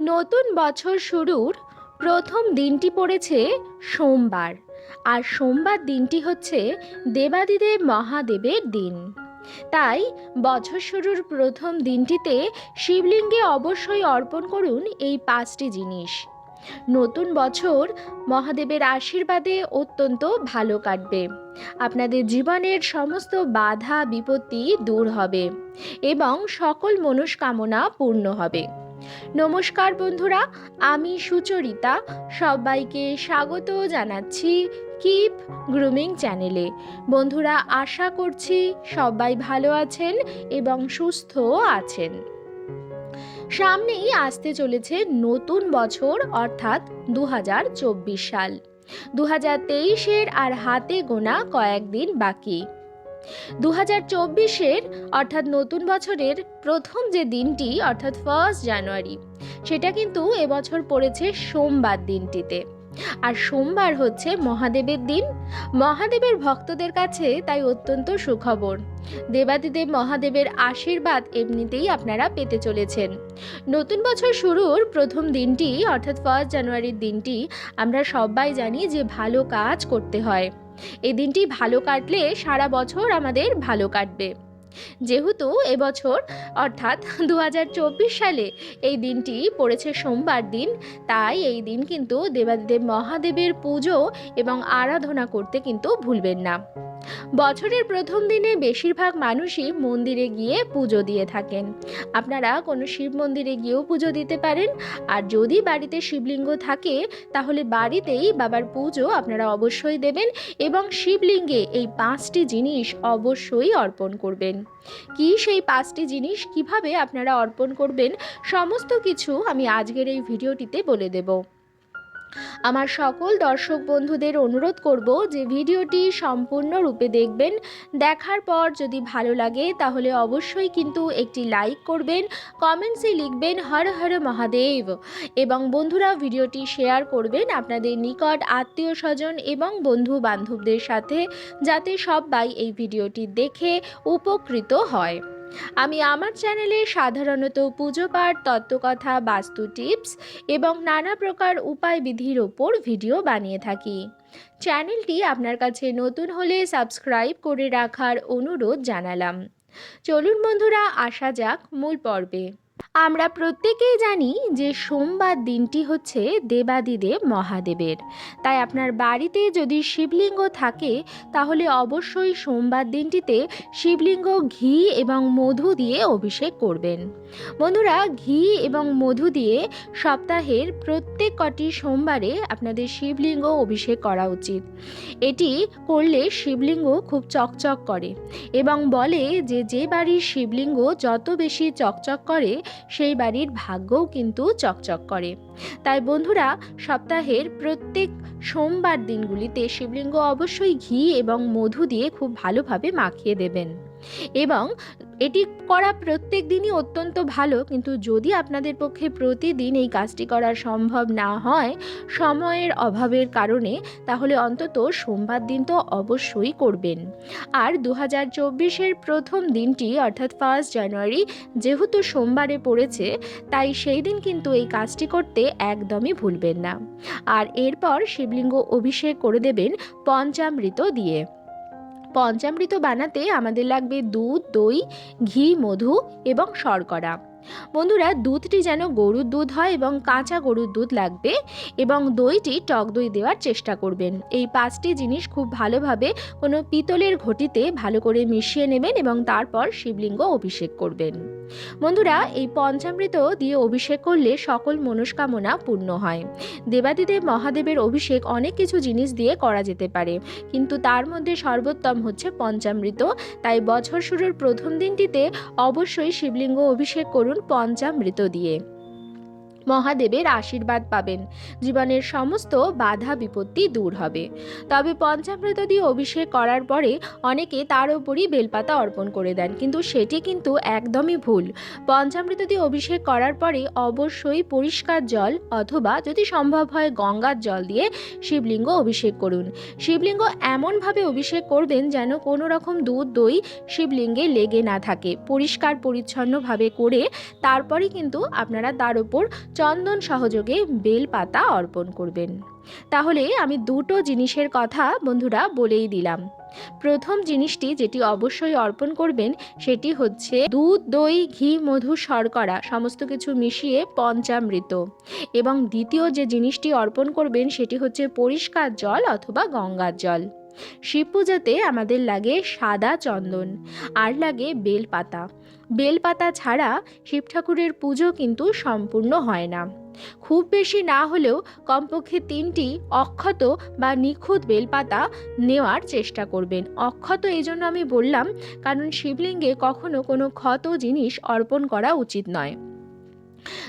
নতুন বছর শুরুর প্রথম দিনটি পড়েছে সোমবার, আর সোমবার দিনটি হচ্ছে দেবাদিদেব মহাদেবের দিন। তাই বছর শুরুর প্রথম দিনটিতে শিবলিঙ্গে অবশ্যই অর্পণ করুন এই পাঁচটি জিনিস। নতুন বছর মহাদেবের আশীর্বাদে অত্যন্ত ভালো কাটবে। আপনাদের জীবনের সমস্ত বাধা বিপত্তি দূর হবে এবং সকল মনস্কামনা পূর্ণ হবে। নমস্কার বন্ধুরা, আমি সুচরিতা। সবাইকে স্বাগত জানাচ্ছি কিপ গ্রুমিং চ্যানেলে বন্ধুরা, আশা করছি সবাই ভালো আছেন এবং সুস্থ আছেন। সামনেই আসতে চলেছে নতুন বছর, অর্থাৎ দু হাজার চব্বিশ সাল। দু হাজার তেইশের আর হাতে গোনা কয়েকদিন বাকি। দু হাজার চব্বিশের অর্থাৎ নতুন বছরের প্রথম যে দিনটি, অর্থাৎ ফার্স্ট জানুয়ারি সেটা কিন্তু এবছর পড়েছে সোমবার দিনটিতে। আর সোমবার হচ্ছে মহাদেবের দিন। মহাদেবের ভক্তদের কাছে তাই অত্যন্ত সুখবর। দেবাদিদেব মহাদেবের আশীর্বাদ এমনিতেই আপনারা পেতে চলেছেন। নতুন বছর শুরুর প্রথম দিনটি, অর্থাৎ ফার্স্ট জানুয়ারির দিনটি, আমরা সবাই জানি যে ভালো কাজ করতে হয়। এই দিনটি ভালো কাটলে সারা বছর আমাদের ভালো কাটবে। যেহেতু এবছর অর্থাৎ দু হাজার চব্বিশ সালে এই দিনটি পড়েছে সোমবার দিন, তাই এই দিন কিন্তু দেবাদেব মহাদেবের পুজো এবং আরাধনা করতে কিন্তু ভুলবেন না। বছরের প্রথম দিনে বেশিরভাগ মানুষই মন্দিরে গিয়ে পুজো দিয়ে থাকেন। আপনারা কোনো শিব মন্দিরে গিয়েও পুজো দিতে পারেন। আর যদি বাড়িতে শিবলিঙ্গ থাকে, তাহলে বাড়িতেই বাবার পুজো আপনারা অবশ্যই দেবেন এবং শিবলিঙ্গে এই পাঁচটি জিনিস অবশ্যই অর্পণ করবেন। কি সেই পাঁচটি জিনিস, কীভাবে আপনারা অর্পণ করবেন, সমস্ত কিছু আমি আজকের এই ভিডিওটিতে বলে দেব। আমার সকল দর্শক বন্ধুদের অনুরোধ করব যে ভিডিওটি সম্পূর্ণরূপে দেখবেন। দেখার পর যদি ভালো লাগে, তাহলে অবশ্যই কিন্তু একটি লাইক করবেন, কমেন্টসে লিখবেন হর হর মহাদেব। এবং বন্ধুরা, ভিডিওটি শেয়ার করবেন আপনাদের নিকট আত্মীয় স্বজন এবং বন্ধু বান্ধবদের সাথে, যাতে সবাই এই ভিডিওটি দেখে উপকৃত হয়। আমি আমার চ্যানেলে সাধারণত পুজো পাঠ, তত্ত্বকথা, বাস্তু টিপস এবং নানা প্রকার উপায় বিধির ওপর ভিডিও বানিয়ে থাকি। চ্যানেলটি আপনার কাছে নতুন হলে সাবস্ক্রাইব করে রাখার অনুরোধ জানালাম। চলুন বন্ধুরা, আসা যাক মূল পর্বে। আমরা প্রত্যেকেই জানি যে সোমবার দিনটি হচ্ছে দেবাদিদেব মহাদেবের। তাই আপনার বাড়িতে যদি শিবলিঙ্গ থাকে, তাহলে অবশ্যই সোমবার দিনটিতে শিবলিঙ্গ ঘি এবং মধু দিয়ে অভিষেক করবেন। বন্ধুরা, ঘি এবং মধু দিয়ে সপ্তাহের প্রত্যেক কটি সোমবারে আপনাদের শিবলিঙ্গ অভিষেক করা উচিত। এটি করলে শিবলিঙ্গ খুব চকচক করে এবং বলে যে যে বাড়ির শিবলিঙ্গ যত বেশি চকচক করে সেই বাড়ির ভাগ্যও কিন্তু চকচক করে। তাই বন্ধুরা, সপ্তাহের প্রত্যেক সোমবার দিনগুলিতে শিবলিঙ্গ অবশ্যই ঘি এবং মধু দিয়ে খুব ভালোভাবে মাখিয়ে দেবেন। এবং এটি করা প্রত্যেক দিনই অত্যন্ত ভালো, কিন্তু যদি আপনাদের পক্ষে প্রতিদিন এই কাজটি করা সম্ভব না হয় সময়ের অভাবের কারণে, তাহলে অন্তত সোমবার দিন তো অবশ্যই করবেন। আর দু হাজার চব্বিশের প্রথম দিনটি, অর্থাৎ ফার্স্ট জানুয়ারি যেহেতু সোমবারে পড়েছে, তাই সেই দিন কিন্তু এই কাজটি করতে একদমই ভুলবেন না। আর এরপর শিবলিঙ্গ অভিষেক করে দেবেন পঞ্চামৃত দিয়ে। পঞ্চামৃত বানাতে আমাদের লাগবে দুধ দই ঘি মধু এবং শর্করা। বন্ধুরা, দুধটি যেন গরুর দুধ হয় এবং কাঁচা গরুর দুধ লাগবে এবং দইটি টক দই দেওয়ার চেষ্টা করবেন। এই পাঁচটি জিনিস খুব ভালোভাবে কোনো পিতলের ঘটিতে ভালো করে মিশিয়ে নেবেন এবং তারপর শিবলিঙ্গ অভিষেক করবেন। বন্ধুরা, এই পঞ্চামৃত দিয়ে অভিষেক করলে সকল মনস্কামনা পূর্ণ হয়। দেবাদিদেব মহাদেবের অভিষেক অনেক কিছু জিনিস দিয়ে করা যেতে পারে, কিন্তু তার মধ্যে সর্বোত্তম হচ্ছে পঞ্চামৃত। তাই বছর শুরুর প্রথম দিনটিতে অবশ্যই শিবলিঙ্গ অভিষেক করুন। পঞ্চামৃত দিয়ে। মহাদেবের আশীর্বাদ পাবেন। জীবনের সমস্ত বাধা বিপত্তি দূর হবে। তবে পঞ্চামৃত দিয়ে অভিষেক করার পরে অনেকে তার উপরই বেলপাতা অর্পণ করে দেন। কিন্তু সেটি কিন্তু একদমই ভুল। পঞ্চামৃত দিয়ে অভিষেক করার পরে অবশ্যই পরিষ্কার জল অথবা যদি সম্ভব হয় গঙ্গার জল দিয়ে শিবলিঙ্গ অভিষেক করুন। শিবলিঙ্গ এমনভাবে অভিষেক করবেন যেন কোনো রকম দুধ, দই শিবলিঙ্গে লেগে না থাকে। পরিষ্কার, পরিচ্ছন্নভাবে করে তারপরে কিন্তু আপনারা তার উপর চন্দন সহযোগে বেলপাতা অর্পণ করবেন। তাহলে আমি দুটো জিনিসের কথা বন্ধুরা বলেই দিলাম। প্রথম জিনিসটি যেটি অবশ্যই অর্পণ করবেন, সেটি হচ্ছে দুধ, দই, ঘি, মধু, শর্করা সমস্ত কিছু মিশিয়ে পঞ্চামৃত। এবং দ্বিতীয় যে জিনিসটি অর্পণ করবেন, সেটি হচ্ছে পরিষ্কার জল অথবা গঙ্গার জল। শিব পূজাতে আমাদের লাগে সাদা চন্দন, আর লাগে বেলপাতা। বেলপাতা ছাড়া শিব ঠাকুরের পুজো কিন্তু সম্পূর্ণ হয় না। খুব বেশি না হলেও কমপক্ষে তিনটি অক্ষত বা নিখুঁত বেলপাতা নেওয়ার চেষ্টা করবেন। অক্ষত এই জন্য আমি বললাম, কারণ শিবলিঙ্গে কখনো কোনো ক্ষত জিনিস অর্পণ করা উচিত নয়।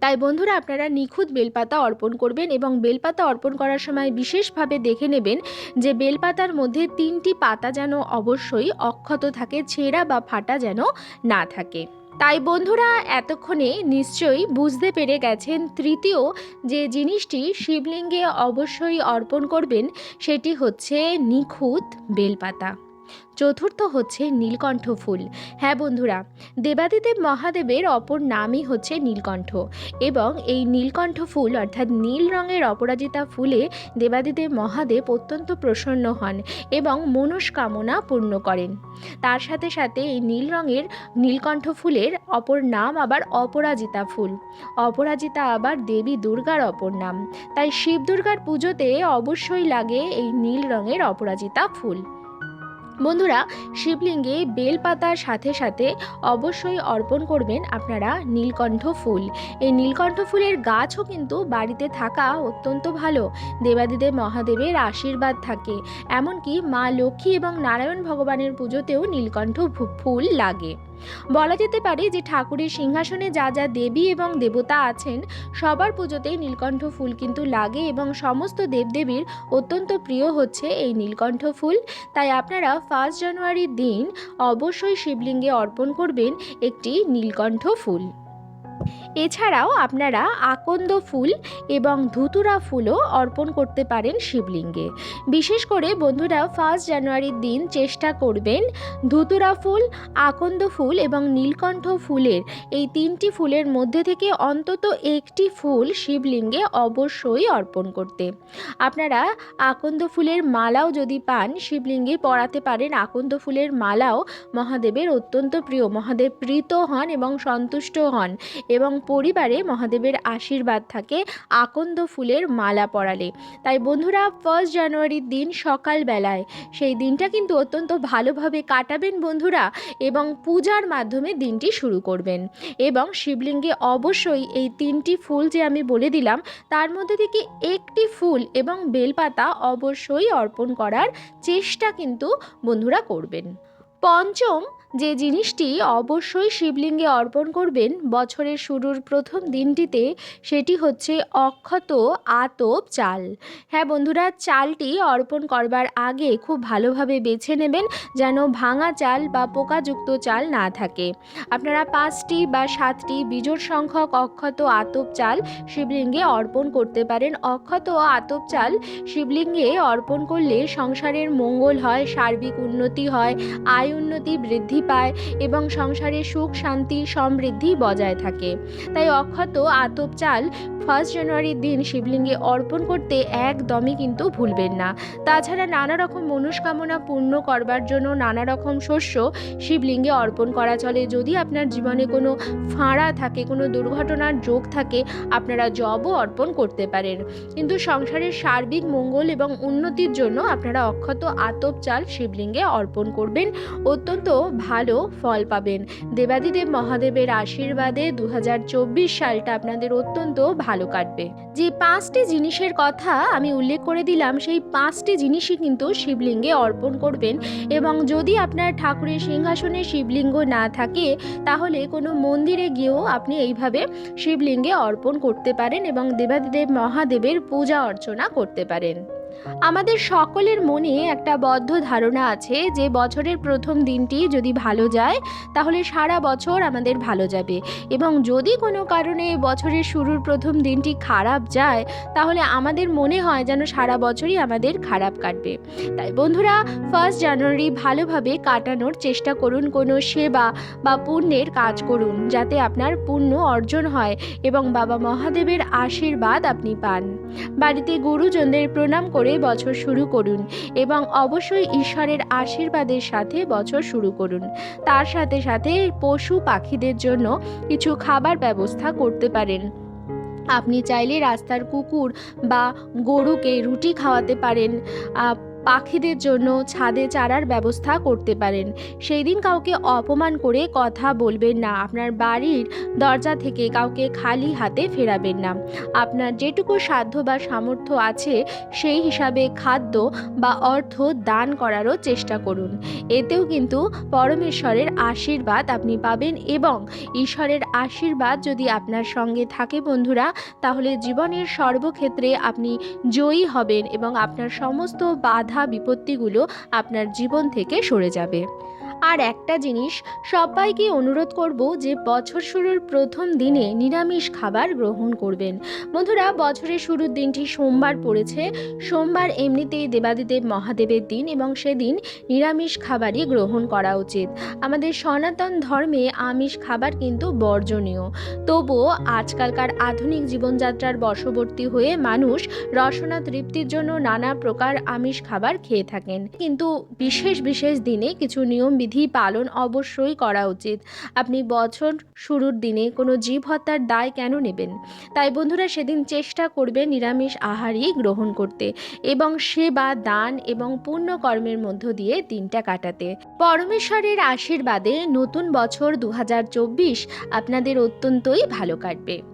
তাই বন্ধুরা আপনারা নিখুঁত বেলপাতা অর্পণ করবেন এবং বেলপাতা অর্পণ করার সময় বিশেষভাবে দেখে নেবেন যে বেলপাতার মধ্যে তিনটি পাতা যেন অবশ্যই অক্ষত থাকে, ছেঁড়া বা ফাটা যেন না থাকে। তাই বন্ধুরা এতক্ষণে নিশ্চয়ই বুঝতে পেরে গেছেন তৃতীয় যে জিনিসটি শিবলিঙ্গে অবশ্যই অর্পণ করবেন, সেটি হচ্ছে নিখুঁত বেলপাতা। চতুর্থ হচ্ছে নীলকণ্ঠ ফুল। হ্যাঁ বন্ধুরা, দেবাদিদেব মহাদেবের অপর নামই হচ্ছে নীলকণ্ঠ এবং এই নীলকণ্ঠ ফুল অর্থাৎ নীল রঙের অপরাজিতা ফুলে দেবাদিদেব মহাদেব অত্যন্ত প্রসন্ন হন এবং মনস্কামনা পূর্ণ করেন। তার সাথে সাথে এই নীল রঙের নীলকণ্ঠ ফুলের অপর নাম আবার অপরাজিতা ফুল। অপরাজিতা আবার দেবী দুর্গার অপর নাম। তাই শিব দুর্গার পুজোতে অবশ্যই লাগে এই নীল রঙের অপরাজিতা ফুল। বন্ধুরা, শিবলিঙ্গে বেলপাতার সাথে সাথে অবশ্যই অর্পণ করবেন আপনারা নীলকণ্ঠ ফুল। এই নীলকণ্ঠ ফুলের গাছও কিন্তু বাড়িতে থাকা অত্যন্ত ভালো। দেবাদিদেব মহাদেবের আশীর্বাদ থাকে। এমনকি মা লক্ষ্মী এবং নারায়ণ ভগবানের পুজোতেও নীলকণ্ঠ ফুল লাগে। বলা যেতে পারে যে ঠাকুরের সিংহাসনে যা যা দেবী এবং দেবতা আছেন, সবার পুজোতেই নীলকণ্ঠ ফুল কিন্তু লাগে এবং সমস্ত দেবদেবীর অত্যন্ত প্রিয় হচ্ছে এই নীলকণ্ঠ ফুল। তাই আপনারা ফার্স্ট জানুয়ারির দিন অবশ্যই শিবলিঙ্গে অর্পণ করবেন একটি নীলকণ্ঠ ফুল। এছাড়াও আপনারা আকন্দ ফুল এবং ধুতুরা ফুলও অর্পণ করতে পারেন শিবলিঙ্গে। বিশেষ করে বন্ধুরা ফার্স্ট জানুয়ারির দিন চেষ্টা করবেন ধুতুরা ফুল, আকন্দ ফুল এবং নীলকণ্ঠ ফুলের এই তিনটি ফুলের মধ্যে থেকে অন্তত একটি ফুল শিবলিঙ্গে অবশ্যই অর্পণ করতে। আপনারা আকন্দ ফুলের মালাও যদি পান, শিবলিঙ্গে পরাতে পারেন আকন্দ ফুলের মালাও। মহাদেবের অত্যন্ত প্রিয়, মহাদেব প্রীত হন এবং সন্তুষ্ট হন এবং পরিবারে মহাদেবের আশীর্বাদ থাকে আকন্দ ফুলের মালা পরালে। তাই বন্ধুরা ফার্স্ট জানুয়ারির দিন সকালবেলায় সেই দিনটা কিন্তু অত্যন্ত ভালোভাবে কাটাবেন বন্ধুরা এবং পূজার মাধ্যমে দিনটি শুরু করবেন। এবং শিবলিঙ্গে অবশ্যই এই তিনটি ফুল যে আমি বলে দিলাম, তার মধ্যে থেকে একটি ফুল এবং বেলপাতা অবশ্যই অর্পণ করার চেষ্টা কিন্তু বন্ধুরা করবেন। পঞ্চম যে জিনিসটি অবশ্যই শিবলিঙ্গে অর্পণ করবেন, বছরের শুরুর প্রথম দিনটিতে সেটি হচ্ছে অক্ষত আতপ চাল। হ্যাঁ বন্ধুরা, চালটি অর্পণ করবার আগে খুব ভালোভাবে বেছে নেবেন যেন ভাঙা চাল বা পোকাযুক্ত চাল না থাকে। আপনারা পাঁচটি বা সাতটি বিজোড় সংখ্যক অক্ষত আতপ চাল শিবলিঙ্গে অর্পণ করতে পারেন। অক্ষত আতপ চাল শিবলিঙ্গে অর্পণ করলে সংসারের মঙ্গল হয়, সার্বিক উন্নতি হয়, আয় উন্নতি বৃদ্ধি পায় এবং সংসারে সুখ শান্তি সমৃদ্ধি বজায় থাকে। তাই অক্ষত আতপ চাল ফার্স্ট জানুয়ারির দিন শিবলিঙ্গে অর্পণ করতে একদমই কিন্তু ভুলবেন না। তাছাড়া নানা রকম মনস্কামনা পূর্ণ করবার জন্য নানা রকম শস্য শিবলিঙ্গে অর্পণ করা চলে। যদি আপনার জীবনে কোনো ফাঁড়া থাকে, কোনো দুর্ঘটনার যোগ থাকে, আপনারা জবও অর্পণ করতে পারেন। কিন্তু সংসারের সার্বিক মঙ্গল এবং উন্নতির জন্য আপনারা অক্ষত আতপ চাল শিবলিঙ্গে অর্পণ করবেন। অত্যন্ত ভালো ফল পাবেন। দেবাদিদেব মহাদেবের আশীর্বাদে দু হাজার চব্বিশ সালটা আপনাদের অত্যন্ত ভালো কাটবে। যে পাঁচটি জিনিসের কথা আমি উল্লেখ করে দিলাম, সেই পাঁচটি জিনিসই কিন্তু শিবলিঙ্গে অর্পণ করবেন এবং যদি আপনার ঠাকুরের সিংহাসনে শিবলিঙ্গ না থাকে, তাহলে কোনো মন্দিরে গিয়েও আপনি এইভাবে শিবলিঙ্গে অর্পণ করতে পারেন এবং দেবাদিদেব মহাদেবের পূজা অর্চনা করতে পারেন। আমাদের সকলের মনে একটা বদ্ধ ধারণা আছে যে বছরের প্রথম দিনটি যদি ভালো যায়, তাহলে সারা বছর আমাদের ভালো যাবে। এবং যদি কোনো কারণে বছরের শুরুর প্রথম দিনটি খারাপ যায়, তাহলে আমাদের মনে হয় যেন সারা বছরই আমাদের খারাপ কাটবে। তাই বন্ধুরা ফার্স্ট জানুয়ারি ভালোভাবে কাটানোর চেষ্টা করুন কোনো সেবা বা পুণ্যের কাজ করুন, যাতে আপনার পুণ্য অর্জন হয় এবং বাবা মহাদেবের আশীর্বাদ আপনি পান। বাড়িতে গুরুজনদের প্রণাম করে বছর শুরু করুন এবং অবশ্যই ঈশ্বরের আশীর্বাদের সাথে বছর শুরু করুন। তার সাথে সাথে পশু পাখিদের জন্য কিছু খাবার ব্যবস্থা করতে পারেন। আপনি চাইলে রাস্তার কুকুর বা গরুকে রুটি খাওয়াতে পারেন। পাখিদের জন্য ছাদে চারার ব্যবস্থা করতে পারেন। সেই দিন কাউকে অপমান করে কথা বলবেন না। আপনার বাড়ির দরজা থেকে কাউকে খালি হাতে ফেরাবেন না। আপনার যেটুকু সাধ্য বা সামর্থ্য আছে, সেই হিসাবে খাদ্য বা অর্থ দান করারও চেষ্টা করুন। এতেও কিন্তু পরমেশ্বরের আশীর্বাদ আপনি পাবেন এবং ঈশ্বরের আশীর্বাদ যদি আপনার সঙ্গে থাকে বন্ধুরা, তাহলে জীবনের সর্বক্ষেত্রে আপনি জয়ী হবেন এবং আপনার সমস্ত বাধা বিপত্তিগুলো আপনার জীবন থেকে সরে যাবে। আর একটা জিনিস, সবাইকে অনুরোধ করব যে বছর শুরুর প্রথম দিনে নিরামিষ খাবার গ্রহণ করবেন। বন্ধুরা, বছরের শুরুর দিনটি সোমবার পড়েছে। সোমবার এমনিতেই দেবাদিদেব মহাদেবের দিন এবং সেদিন নিরামিষ খাবারই গ্রহণ করা উচিত। আমাদের সনাতন ধর্মে আমিষ খাবার কিন্তু বর্জনীয়। তবুও আজকালকার আধুনিক জীবনযাত্রার বশবর্তী হয়ে মানুষ রসনা তৃপ্তির জন্য নানা প্রকার আমিষ খাবার খেয়ে থাকেন। কিন্তু বিশেষ বিশেষ দিনে কিছু নিয়মবিধি পালন অবশ্যই করা উচিত। আপনি বছর শুরুর দিনে কোনো জীব হত্যার দায় কেন নেবেন? তাই বন্ধুরা সেদিন চেষ্টা করবে নিরামিষ আহারই গ্রহণ করতে এবং সেবা, দান এবং পুণ্য কর্মের মধ্য দিয়ে দিনটা কাটাতে। পরমেশ্বরের আশীর্বাদে নতুন বছর দু হাজার চব্বিশ আপনাদের অত্যন্তই ভালো কাটবে।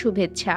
শুভেচ্ছা।